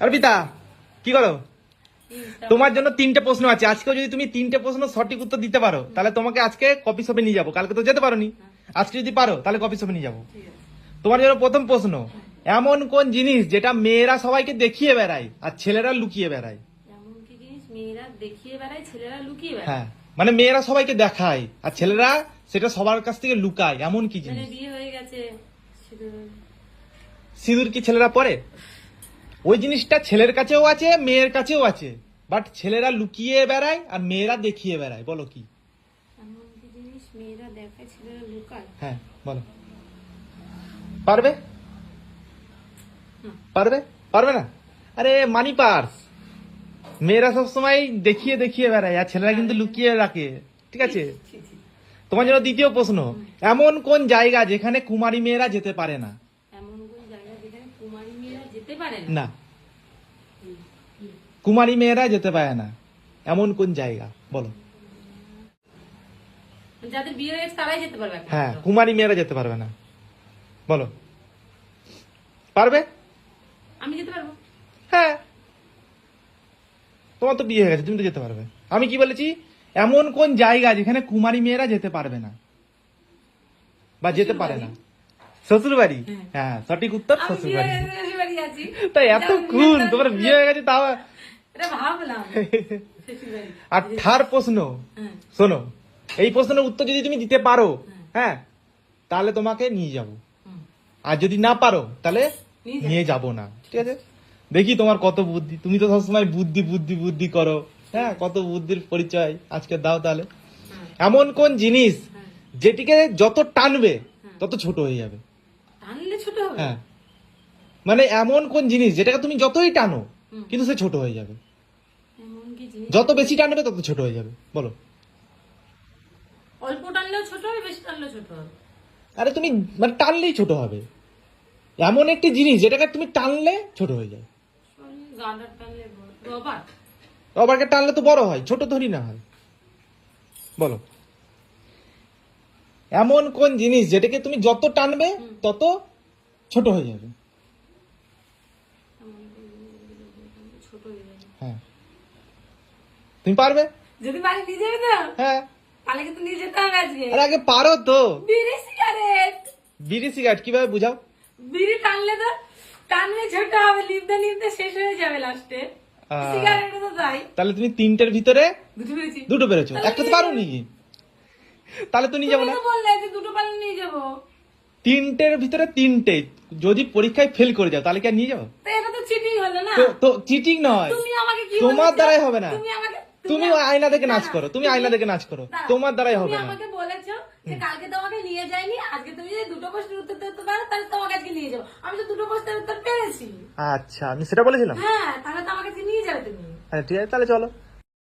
অর্পিতা কি করো? তোমার জন্য তিনটে প্রশ্ন আছে। আজকেও যদি তুমি তিনটে প্রশ্ন সঠিক উত্তর দিতে পারো তাহলে তোমাকে আজকে কপি শপে নিয়ে যাব। কালকে তো যেতে পারোনি। আজকে যদি পারো তাহলে কপি শপে নিয়ে যাব। তোমার জন্য প্রথম প্রশ্ন এমন কোন জিনিস যেটা মেয়েরা সবাইকে দেখিয়ে বেড়ায় আর ছেলেরা লুকিয়ে বেড়ায়? হ্যাঁ মানে মেয়েরা সবাইকে দেখায় আর ছেলেরা সেটা সবার কাছ থেকে লুকায় এমন কি জিনিস? হয়ে সিঁদুর কি ছেলেরা পরে? ওই জিনিসটা ছেলের কাছেও আছে মেয়ের কাছেও আছে। বাট ছেলেরা লুকিয়ে বেড়ায় আর মেয়েরা দেখিয়ে বেড়ায় বলো কি? হ্যাঁ বলো। পারবে? পারবে? পারবে না? আরে মানি পার্স। মেয়েরা সবসময় দেখিয়ে দেখিয়ে বেড়ায় আর ছেলেরা কিন্তু লুকিয়ে রাখে। ঠিক আছে। তোমার জন্য দ্বিতীয় প্রশ্ন। এমন কোন জায়গা যেখানে কুমারী মেয়েরা যেতে পারে না এমন কোন জায়গা যেখানে কুমারী মেয়েরা যেতে পারে না। কুমারী মেয়েরা যেতে পারে না। এমন কোন জায়গা? বলো। যাদের বিয়ে তারাই যেতে পারবে হ্যাঁ কুমারী মেয়েরা যেতে পারবে না। বলো। পারবে? আমি যেতে পারব। হ্যাঁ। তোমার তো বিয়ে হয়ে গেছে তুমি তো যেতে পারবে। আমি কি বলেছি? এমন কোন জায়গা যেখানে কুমারী মেয়েরা যেতে পারবে না? বা যেতে পারে না। শ্বশুর বাড়ি হ্যাঁ সঠিক উত্তর আমি শ্বশুর বাড়ি হয়ে গেছে শ্বশুর বাড়ি আছি। তাই এত খুন তোমার বিয়ে হয়ে গেছে তাও আর থার প্রশ্ন হ্যাঁ। শোনো এই প্রশ্নের উত্তর যদি তুমি দিতে পারো হ্যাঁ। তাহলে তোমাকে নিয়ে যাব। আর যদি না পারো তাহলে নিয়ে যাব। না ঠিক আছে? দেখি তোমার কত বুদ্ধি তুমি তো সবসময় বুদ্ধি বুদ্ধি বুদ্ধি করো হ্যাঁ কত বুদ্ধির পরিচয় আজকে দাও তাহলে। হ্যাঁ। এমন কোন জিনিস হ্যাঁ। যেটিকে যত টানবে তত ছোট হয়ে যাবে। ছোট হবে? হ্যাঁ। মানে এমন কোন জিনিস যেটাকে তুমি যতই টানো কিন্তু সে ছোট হয়ে যাবে। এমন যত বেশি টানবে তত ছোট হয়ে যাবে। বলো। অল্প টানলেও ছোট হবে বেশি টানলেও ছোট হবে। আরে তুমি মানে টানলেই ছোট হবে। এমন একটি জিনিস যেটাকে তুমি টানলে ছোট হয়ে যায়। রবারকে টানলে তো বড় হয় ছোট ধরি না হয়। বলো। এমন কোন জিনিস যেটাকে তুমি যত টানবে তত ছোট হয়ে যাবে। হয়ে। তুমি পারবে? যদি বাড়ি নিয়ে যাবে তো? হ্যাঁ। তাহলে কিন্তু নিয়ে যেতে হবে আজকে। আরে আগে পারো তো। বিড়ি সিগারেট বিড়ি সিগারেট কীভাবে বুঝাও? বিড়ি টানলে তো টানলে ছোট হবে লিপতে লিপতে শেষ হয়ে যাবে লাস্টে। সিগারেট তো তাই। তাহলে তুমি তিনটের ভিতরে দুটো পেয়েছি দুটো পেরেছ। একটা তো পারো নি তাহলে তো নিয়ে যাব তুমি না। বললে যে দুটো পারলে নিয়ে যাব। তিনটের ভিতরে তিনটে। যদি পরীক্ষায় ফেল করে যাও তাহলে কি আর নিয়ে যাও তো এটা তো চিটিং হলো না। তো তো চিটিং নয়। তোমার দ্বারাই হবে না। তুমি আয়না দেখে নাচ করো তুমি আয়না দেখে নাচ করো। তোমার দ্বারাই হবে না। আমাকে বলেছ যে কালকে তোমাকে নিয়ে যাইনি আজকে তুমি যদি দুটো প্রশ্নের উত্তর দিতে পারো তাহলে তোমাকে আজকে নিয়ে যাব। আমি তো দুটো প্রশ্নের উত্তর পেরেছি আচ্ছা আমি সেটা বলেছিলাম? হ্যাঁ তাহলে তো আমাকে নিয়ে যাবে তুমি। হ্যাঁ ঠিক আছে তাহলে চলো।